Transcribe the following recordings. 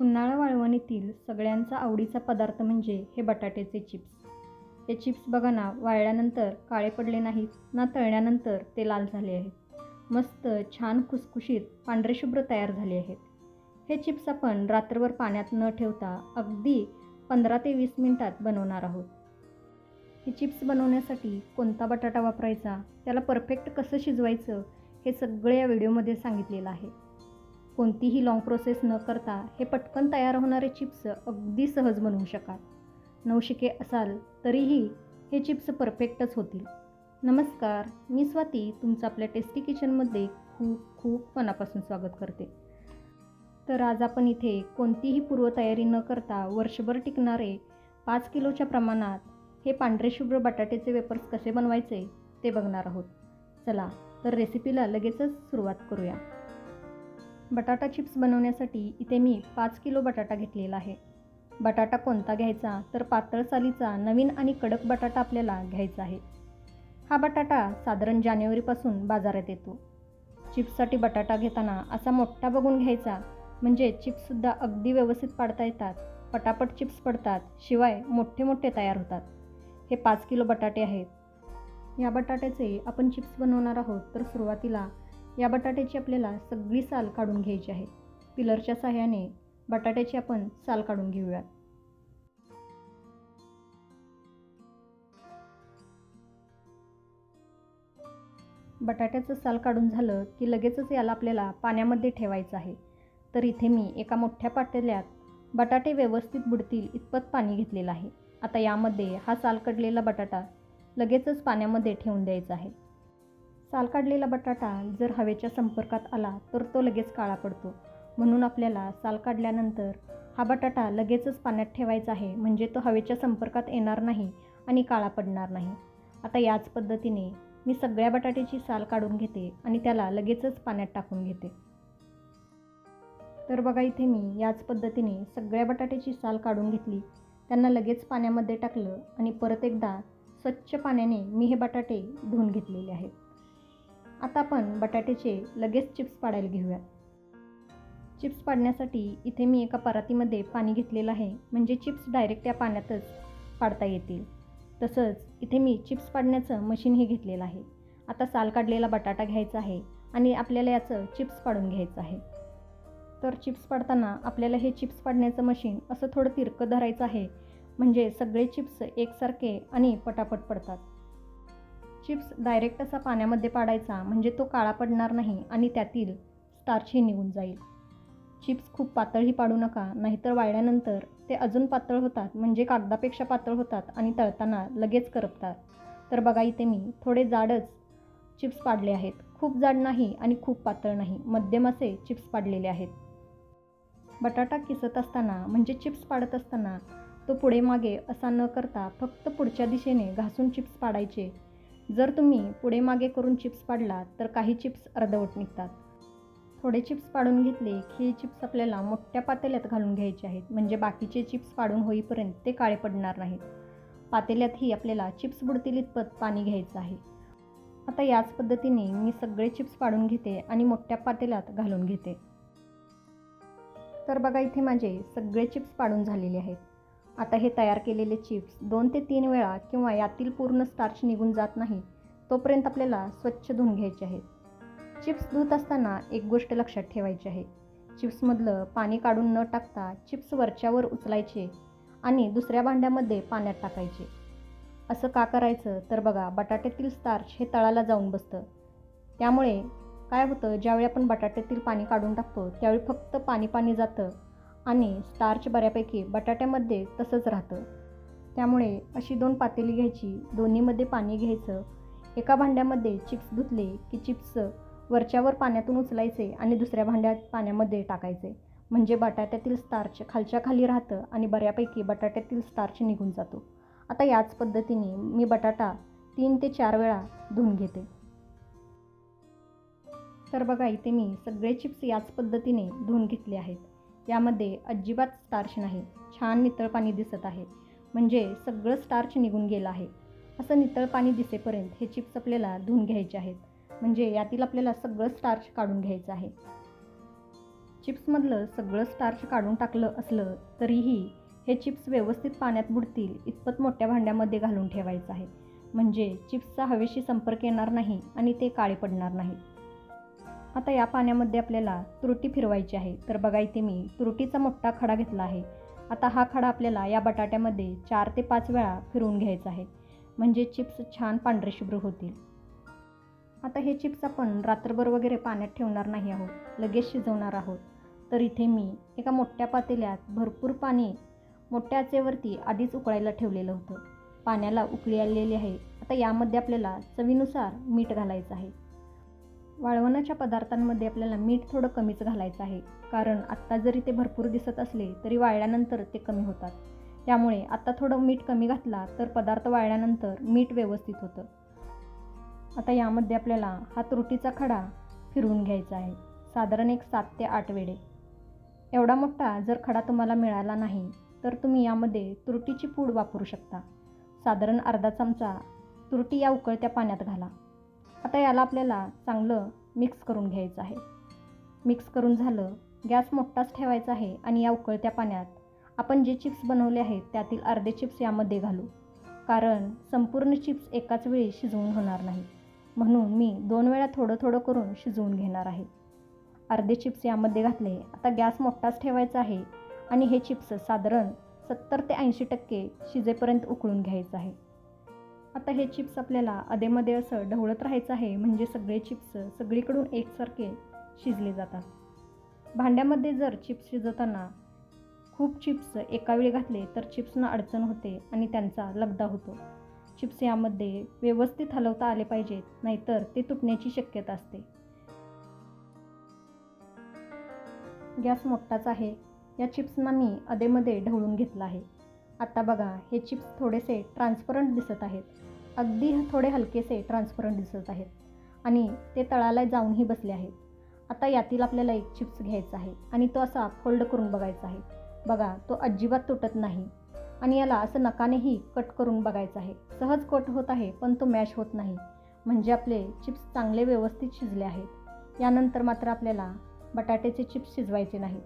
उन्हाळा वाळवणीतील सगळ्यांचा आवडीचा पदार्थ म्हणजे हे बटाट्याचे चिप्स. हे चिप्स बघा ना वाळल्यानंतर काळे पडले नाहीत ना तळल्यानंतर ते लाल झाले आहेत. मस्त छान खुसखुशीत पांढरे शुभ्र तयार झाले आहेत. हे चिप्स आपण रात्रभर पाण्यात न ठेवता अगदी पंधरा ते वीस मिनटात बनवणार आहोत. हे चिप्स बनवण्यासाठी कोणता बटाटा वापरायचा त्याला परफेक्ट कसं शिजवायचं हे सगळे या व्हिडिओमध्ये सांगितलेलं आहे. कोणतीही लाँग प्रोसेस न करता हे पटकन तयार होणारे चिप्स अगदी सहज बनवू शकाल. नवशिके असाल तरीही हे चिप्स परफेक्टच होतील. नमस्कार मी स्वाती तुमचं आपल्या टेस्टी किचनमध्ये खूप खूप मनापासून स्वागत करते. तर आज आपण इथे कोणतीही पूर्वतयारी न करता वर्षभर टिकणारे पाच किलोच्या प्रमाणात हे पांढरे शुभ्र बटाट्याचे वेपर्स कसे बनवायचे ते बघणार आहोत. चला तर रेसिपीला लगेचच सुरुवात करूया. बटाटा चिप्स बनवण्यासाठी इथे मी पाच किलो बटाटा घेतलेला आहे. बटाटा कोणता घ्यायचा तर पातळ सालीचा नवीन आणि कडक बटाटा आपल्याला घ्यायचा आहे. हा बटाटा साधारण जानेवारीपासून बाजारात येतो. चिप्ससाठी बटाटा घेताना असा मोठा बघून घ्यायचा म्हणजे चिप्ससुद्धा अगदी व्यवस्थित पाडता येतात पटापट चिप्स पडतात शिवाय मोठे मोठे तयार होतात. हे पाच किलो बटाटे आहेत. या बटाट्याचे आपण चिप्स बनवणार आहोत तर सुरुवातीला या बटाट्याची आपल्याला सगळी साल काढून घ्यायची आहे. पिलरच्या सहाय्याने बटाट्याची आपण साल काढून घेऊयात. बटाट्याचं साल काढून झालं की लगेचच याला आपल्याला पाण्यामध्ये ठेवायचं आहे. तर इथे मी एका मोठ्या पातेल्यात बटाटे व्यवस्थित बुडतील इतपत पाणी घेतलेलं आहे. आता यामध्ये हा साल काढलेला बटाटा लगेचच पाण्यामध्ये ठेवून द्यायचा आहे. साल काढलेला बटाटा जर हवेच्या संपर्कात आला तर तो लगेच काळा पडतो. म्हणून आपल्याला साल काढल्यानंतर हा बटाटा लगेचच पाण्यात ठेवायचा आहे म्हणजे तो हवेच्या संपर्कात येणार नाही आणि काळा पडणार नाही. आता याच पद्धतीने मी सगळ्या बटाट्याची साल काढून घेते आणि त्याला लगेचच पाण्यात टाकून घेते. तर बघा इथे मी याच पद्धतीने सगळ्या बटाट्याची साल काढून घेतली. त्यांना लगेच पाण्यामध्ये टाकलं आणि परत एकदा स्वच्छ पाण्याने मी हे बटाटे धुवून घेतलेले आहेत. आता आपण बटाट्याचे लगेच चिप्स पाडायला घेऊया. चिप्स पाडण्यासाठी इथे मी एका परातीमध्ये पाणी घेतलेलं आहे म्हणजे चिप्स डायरेक्ट त्या पाण्यातच पाडता येतील. तसंच इथे मी चिप्स पाडण्याचं मशीनही घेतलेलं आहे. आता साल काढलेला बटाटा घ्यायचा आहे आणि आपल्याला याचं चिप्स पाडून घ्यायचं आहे. तर चिप्स पाडताना आपल्याला हे चिप्स पाडण्याचं मशीन असं थोडं तिरकं धरायचं आहे म्हणजे सगळे चिप्स एकसारखे आणि पटापट पडतात. चिप्स डायरेक्ट असा पाण्यामध्ये पाडायचा म्हणजे तो काळा पडणार नाही आणि त्यातील स्टार्चही निघून जाईल. चिप्स खूप पातळही पाडू नका नाहीतर वाळल्यानंतर ते अजून पातळ होतात म्हणजे कागदापेक्षा पातळ होतात आणि तळताना लगेच करपतात. तर बघा इथे मी थोडे जाडच चिप्स पाडले आहेत. खूप जाड नाही आणि खूप पातळ नाही मध्यम असे चिप्स पाडलेले आहेत. बटाटा किसत असताना म्हणजे चिप्स पाडत असताना तो पुढे मागे असा न करता फक्त पुढच्या दिशेने घासून चिप्स पाडायचे. जर तुम्ही पुढे मागे करून चिप्स पाडला तर काही चिप्स अर्धवट निघतात. थोडे चिप्स पाडून घेतले की हे चिप्स आपल्याला मोठ्या पातेल्यात घालून घ्यायचे आहेत. म्हणजे बाकीचे चिप्स पाडून होईपर्यंत ते काळे पडणार नाहीत. पातेल्यातही आपल्याला चिप्स बुडतील इतपत पाणी घ्यायचं आहे. आता याच पद्धतीने मी सगळे चिप्स पाडून घेते आणि मोठ्या पातेल्यात घालून घेते. तर बघा इथे माझे सगळे चिप्स पाडून झालेले आहेत. आता हे तयार केलेले चिप्स दोन ते तीन वेळा किंवा यातील पूर्ण स्टार्च निघून जात नाही तोपर्यंत आपल्याला स्वच्छ धुवून घ्यायचे आहेत चिप्स धुत असताना एक गोष्ट लक्षात ठेवायची आहे. चिप्समधलं पाणी काढून न टाकता चिप्स वरच्यावर उचलायचे आणि दुसऱ्या भांड्यामध्ये पाण्यात टाकायचे. असं का करायचं? तर बघा बटाट्यातील स्टार्च हे तळाला जाऊन बसतं. त्यामुळे काय होतं? ज्यावेळी आपण बटाट्यातील पाणी काढून टाकतो त्यावेळी फक्त पाणी पाणी जातं. आणि स्टार्च बऱ्यापैकी बटाट्यामध्ये तसंच राहतं. त्यामुळे अशी दोन पातेली घ्यायची दोन्हीमध्ये पाणी घ्यायचं. एका भांड्यामध्ये चिप्स धुतले की चिप्स वरच्यावर पाण्यातून उचलायचे आणि दुसऱ्या भांड्यात पाण्यामध्ये टाकायचे. म्हणजे बटाट्यातील स्टार्च खालच्या खाली राहतं आणि बऱ्यापैकी बटाट्यातील स्टार्च निघून जातो. आता याच पद्धतीने मी बटाटा तीन ते चार वेळा धुवून घेते. तर बघा इथे मी सगळे चिप्स याच पद्धतीने धुवून घेतले आहेत. यामध्ये अजिबात स्टार्च नाही. छान नितळ पाणी दिसत आहे. म्हणजे सगळं स्टार्च निघून गेलं आहे. असं नितळ पाणी दिसेपर्यंत हे चिप्स आपल्याला धुवून घ्यायचे आहेत. म्हणजे यातील आपल्याला सगळं स्टार्च काढून घ्यायचं आहे. चिप्समधलं सगळं स्टार्च काढून टाकलं असलं तरीही हे चिप्स व्यवस्थित पाण्यात बुडतील इतपत मोठ्या भांड्यामध्ये घालून ठेवायचं आहे. म्हणजे चिप्सचा हवेशी संपर्क येणार नाही आणि ते काळे पडणार नाहीत आता या पाण्यामध्ये आपल्याला तुरटी फिरवायची आहे. तर बघा इथे मी तुरटीचा मोठा खडा घेतला आहे. आता हा खडा आपल्याला या बटाट्यामध्ये चार ते पाच वेळा फिरवून घ्यायचा आहे. म्हणजे चिप्स छान पांढरे शुभ्र होतील. आता हे चिप्स आपण रात्रभर वगैरे पाण्यात ठेवणार नाही आहोत. लगेच शिजवणार आहोत. तर इथे मी एका मोठ्या पातेल्यात भरपूर पाणी मोठ्या आचेवरती आधीच उकळायला ठेवलेलं होतं. पाण्याला उकळी आलेली आहे. आता यामध्ये आपल्याला चवीनुसार मीठ घालायचं आहे. वाळवणाच्या पदार्थांमध्ये आपल्याला मीठ थोडं कमीच घालायचं आहे. कारण आत्ता जरी ते भरपूर दिसत असले तरी वाळल्यानंतर ते कमी होतात. त्यामुळे आत्ता थोडं मीठ कमी घातला तर पदार्थ वाळल्यानंतर मीठ व्यवस्थित होतं. आता यामध्ये आपल्याला हा त्रुटीचा खडा फिरवून घ्यायचा आहे. साधारण एक सात ते आठ वेळे. एवढा मोठा जर खडा तुम्हाला मिळाला नाही तर तुम्ही यामध्ये तुरटीची पूड वापरू शकता. साधारण अर्धा चमचा तुरटी या उकळत्या पाण्यात घाला. आता याला आपल्याला चांगलं मिक्स करून घ्यायचं आहे. मिक्स करून झालं गॅस मोठाच ठेवायचा आहे आणि या उकळत्या पाण्यात आपण जे चिप्स बनवले आहेत त्यातील अर्धे चिप्स यामध्ये घालू. कारण संपूर्ण चिप्स एकाच वेळी शिजवून होणार नाही. म्हणून मी दोन वेळा थोडं थोडं करून शिजवून घेणार आहे. अर्धे चिप्स यामध्ये घातले आता गॅस मोठाच ठेवायचा आहे आणि हे चिप्स साधारण सत्तर ते ऐंशी टक्के शिजेपर्यंत उकळून घ्यायचं आहे. आता हे चिप्स आपल्याला अधेमध्ये असं ढवळत राहायचं आहे म्हणजे सगळे चिप्स सगळीकडून एकसारखे शिजले जातात. भांड्यामध्ये जर चिप्स शिजवताना खूप चिप्स एकावेळी घातले तर चिप्सना अडचण होते आणि त्यांचा लगदा होतो. चिप्स यामध्ये व्यवस्थित हलवता आले पाहिजेत नाहीतर ते तुटण्याची शक्यता असते. गॅस मोठाच आहे. या चिप्सना मी अधेमध्ये ढवळून घेतलं आहे. आता बघा हे चिप्स थोडेसे ट्रान्सपरंट दिसत आहेत. अगदी थोडे हलकेसे ट्रान्सपरंट दिसत आहेत. आणि ते तळाला जाऊनही बसले आहेत. आता यातील आपल्याला एक चिप्स घ्यायचा आहे आणि तो असा फोल्ड करून बघायचा आहे. बघा तो अजिबात तुटत नाही. आणि याला असं नकानेही कट करून बघायचं आहे. सहज कट होत आहे पण तो मॅश होत नाही. म्हणजे आपले चिप्स चांगले व्यवस्थित शिजले आहेत. यानंतर मात्र आपल्याला बटाट्याचे चिप्स शिजवायचे नाहीत.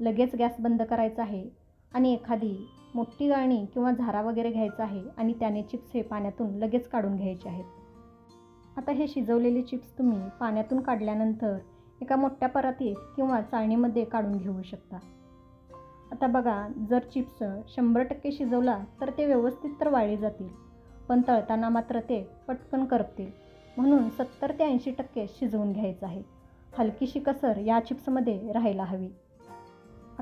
लगेच गॅस बंद करायचा आहे. आणि एखादी मोठी गाळणी किंवा झारा वगैरे घ्यायचा आहे आणि त्याने चिप्स हे पाण्यातून लगेच काढून घ्यायचे आहेत. आता हे शिजवलेले चिप्स तुम्ही पाण्यातून काढल्यानंतर एका मोठ्या परातीत किंवा चाळणीमध्ये काढून घेऊ शकता. आता बघा जर चिप्स शंभर टक्के शिजवला तर ते व्यवस्थित तर वाळले जातील पण तळताना मात्र ते पटकन करपतील. म्हणून सत्तर ते ऐंशी टक्के शिजवून घ्यायचं आहे. हलकीशी कसर या चिप्समध्ये राहायला हवी.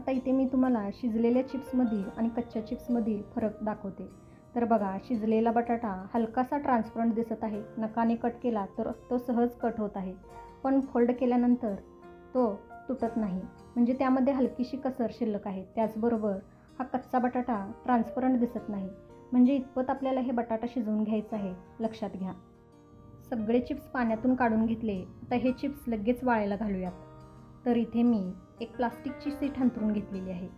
आता इथे मी तुम्हाला शिजलेल्या चिप्समधील आणि कच्च्या चिप्समधील फरक दाखवते. तर बघा शिजलेला बटाटा हलकासा ट्रान्सपरंट दिसत आहे. नकाने कट केला तर तो सहज कट होत आहे. पण फोल्ड केल्यानंतर तो तुटत नाही. म्हणजे त्यामध्ये हलकीशी कसर शिल्लक आहे. त्याचबरोबर हा कच्चा बटाटा ट्रान्सपरंट दिसत नाही. म्हणजे इतपत आपल्याला हे बटाटा शिजवून घ्यायचं आहे. लक्षात घ्या. सगळे चिप्स पाण्यातून काढून घेतले. आता हे चिप्स लगेच वाळायला घालूयात. तर इथे मी एक प्लास्टिकची सीट हंतरून घेतलेली आहे.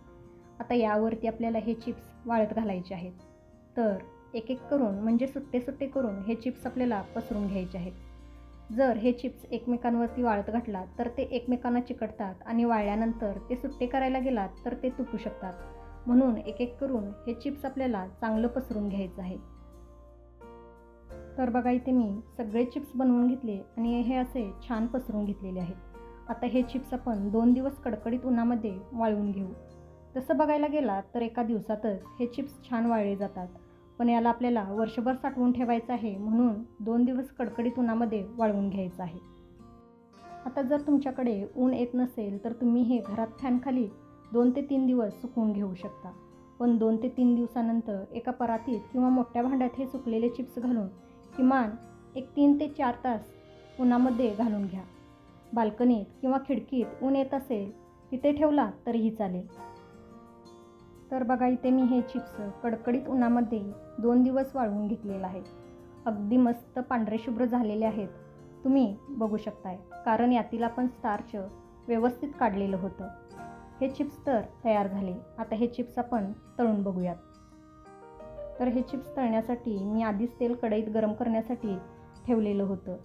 आता यावरती आपल्याला हे चिप्स वाळत घालायचे आहेत. तर एक एक करून म्हणजे सुट्टे सुट्टे करून हे चिप्स आपल्याला पसरून घ्यायचे आहेत. जर हे चिप्स एकमेकांवरती वाळत घातलात तर ते एकमेकांना चिकटतात आणि वाळल्यानंतर ते सुट्टे करायला गेलात तर ते तुटू शकतात. म्हणून एक एक करून हे चिप्स आपल्याला चांगलं पसरून घ्यायचं आहे. तर बघा इथे मी सगळे चिप्स बनवून घेतले आणि हे असे छान पसरून घेतलेले आहेत. आता हे चिप्स आपण दोन दिवस कडकडीत उन्हामध्ये वाळवून घेऊ. तसं बघायला गेलात तर एका दिवसातच हे चिप्स छान वाळले जातात. पण याला आपल्याला वर्षभर साठवून ठेवायचं आहे म्हणून दोन दिवस कडकडीत उन्हामध्ये वाळवून घ्यायचं आहे. आता जर तुमच्याकडे ऊन येत नसेल तर तुम्ही हे घरात फॅनखाली दोन ते तीन दिवस सुकवून घेऊ शकता. पण दोन ते तीन दिवसानंतर एका परातीत किंवा मोठ्या भांड्यात हे सुकलेले चिप्स घालून किमान एक तीन ते चार तास उन्हामध्ये घालून घ्या. बाल्कनीत किंवा खिडकीत ऊन येत असेल तिथे ठेवला तरीही चालेल. तर बघा इथे मी हे चिप्स कडकडीत उन्हामध्ये दोन दिवस वाळवून घेतलेलं आहे. अगदी मस्त पांढरे शुभ्र झालेले आहेत. तुम्ही बघू शकताय कारण यातील आपण स्टार्च व्यवस्थित काढलेलं होतं. हे चिप्स तर तयार झाले. आता हे चिप्स आपण तळून बघूयात. तर हे चिप्स तळण्यासाठी मी आधीच तेल कढईत गरम करण्यासाठी ठेवलेलं होतं.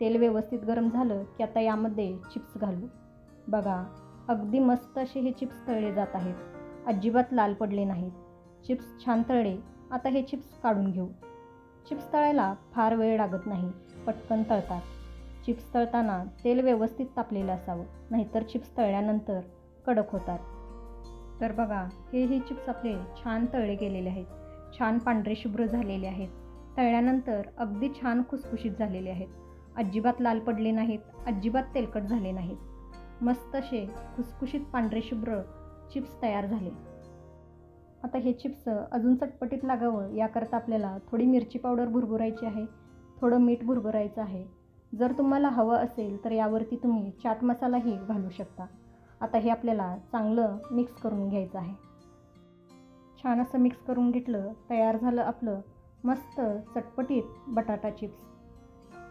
तेल व्यवस्थित गरम झालं की आता यामध्ये चिप्स घालू. बघा अगदी मस्त असे हे चिप्स तळले जात आहेत. अजिबात लाल पडले नाहीत. चिप्स छान तळले आता हे चिप्स काढून घेऊ. चिप्स तळायला फार वेळ लागत नाही पटकन तळतात. चिप्स तळताना तेल व्यवस्थित तापलेलं असावं नाहीतर चिप्स तळल्यानंतर कडक होतात. तर बघा हे हे चिप्स आपले छान तळले गेलेले आहेत. छान पांढरे शुभ्र झालेले आहेत. तळल्यानंतर अगदी छान खुसखुशीत झालेले आहेत. अजिबात लाल पडले नाहीत अजिबात तेलकट झाले नाहीत. मस्त असे खुसखुशीत पांढरे शुभ्र चिप्स तयार झाले. आता हे चिप्स अजून चटपटीत लागावं याकरता आपल्याला थोडी मिरची पावडर भुरभुरायची आहे थोडं मीठ भुरभुरायचं आहे. जर तुम्हाला हवं असेल तर यावरती तुम्ही चाट मसालाही घालू शकता. आता हे आपल्याला चांगलं मिक्स करून घ्यायचं आहे. छान असं मिक्स करून घेतलं तयार झालं आपलं मस्त चटपटीत बटाटा चिप्स.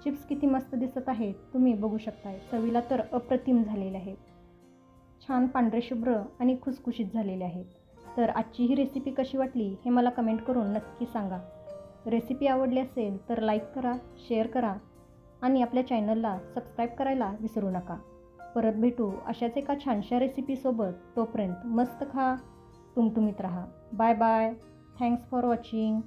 चिप्स किती मस्त दिसत आहेत तुम्ही बघू शकताय. चवीला तर अप्रतिम झालेले आहेत. छान पांढरे शुभ्र आणि खुसखुशीत झालेले आहेत. तर आजची ही रेसिपी कशी वाटली हे मला कमेंट करून नक्की सांगा. रेसिपी आवडली असेल तर लाईक करा शेअर करा आणि आपल्या चॅनलला सबस्क्राईब करायला विसरू नका. परत भेटू अशाच एका छानशा रेसिपीसोबत तोपर्यंत मस्त खा तुमतुमीत राहा. Bye bye thanks for watching